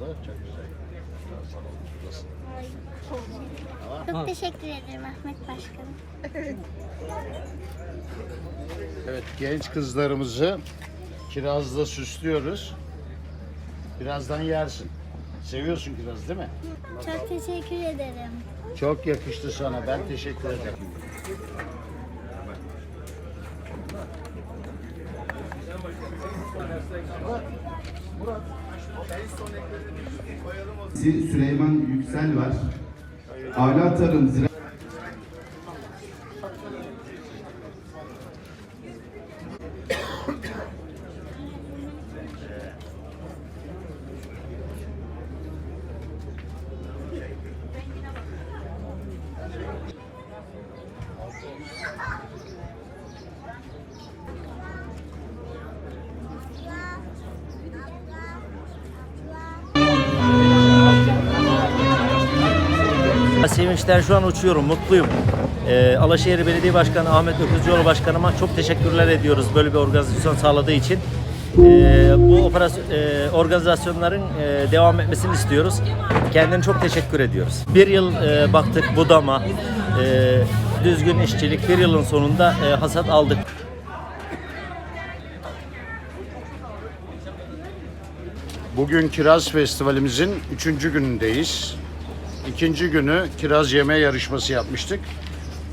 da çok güzel. Salonumuzdasın. Tamam. Çok teşekkür ederim Ahmet Başkanım. Evet genç kızlarımızı kirazla süslüyoruz. Birazdan yersin. Seviyorsun kiraz değil mi? Çok teşekkür ederim. Çok yakıştı sana. Ben teşekkür ederim. Süleyman Yüksel var. Avlat Tarım Zira Sevinçten şu an uçuyorum, mutluyum. Ee, Alaşehir Belediye Başkanı Ahmet Öküzcüoğlu Başkanıma çok teşekkürler ediyoruz böyle bir organizasyon sağladığı için. Ee, bu operasyon, e, organizasyonların e, devam etmesini istiyoruz. Kendine çok teşekkür ediyoruz. Bir yıl e, baktık budama, e, düzgün işçilik, bir yılın sonunda e, hasat aldık. Bugün Kiraz Festivalimizin üçüncü günündeyiz. İkinci günü kiraz yeme yarışması yapmıştık.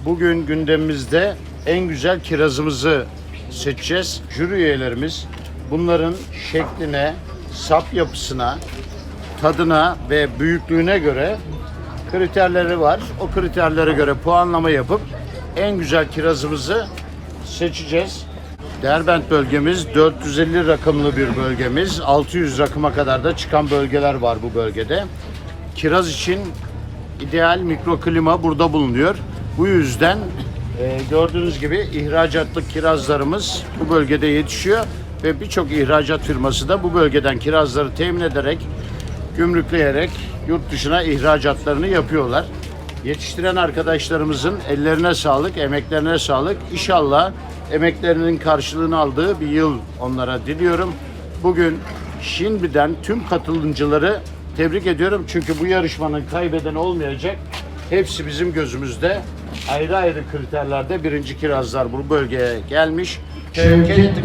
Bugün gündemimizde en güzel kirazımızı seçeceğiz. Jüri üyelerimiz bunların şekline, sap yapısına, tadına ve büyüklüğüne göre kriterleri var. O kriterlere göre puanlama yapıp en güzel kirazımızı seçeceğiz. Derbent bölgemiz 450 rakımlı bir bölgemiz. 600 rakıma kadar da çıkan bölgeler var bu bölgede. Kiraz için ideal mikroklima burada bulunuyor. Bu yüzden e, gördüğünüz gibi ihracatlık kirazlarımız bu bölgede yetişiyor ve birçok ihracat firması da bu bölgeden kirazları temin ederek gümrükleyerek yurt dışına ihracatlarını yapıyorlar. Yetiştiren arkadaşlarımızın ellerine sağlık, emeklerine sağlık. İnşallah emeklerinin karşılığını aldığı bir yıl onlara diliyorum. Bugün şimdiden tüm katılımcıları tebrik ediyorum. Çünkü bu yarışmanın kaybeden olmayacak. Hepsi bizim gözümüzde ayrı ayrı kriterlerde birinci kirazlar bu bölgeye gelmiş. Şevket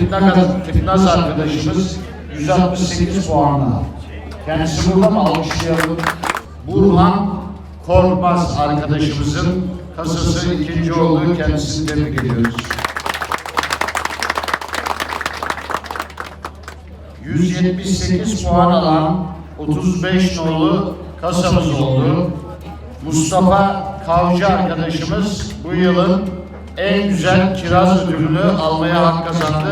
Tıknaz, arkadaşımız 168 puanla. Kendisi burada mı alkışlayalım? Burhan Korkmaz arkadaşımızın kasası ikinci olduğu kendisini tebrik ediyoruz. 178 puan alan 35 nolu kasamız oldu. Mustafa Kavcı arkadaşımız bu yılın en güzel kiraz ödülünü almaya hak kazandı.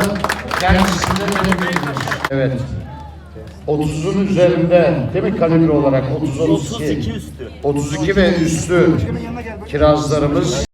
Kendisini de tebrik ediyoruz. Evet. 30'un üzerinde değil mi kalibre olarak 30 32 32 üstü. 32 ve üstü kirazlarımız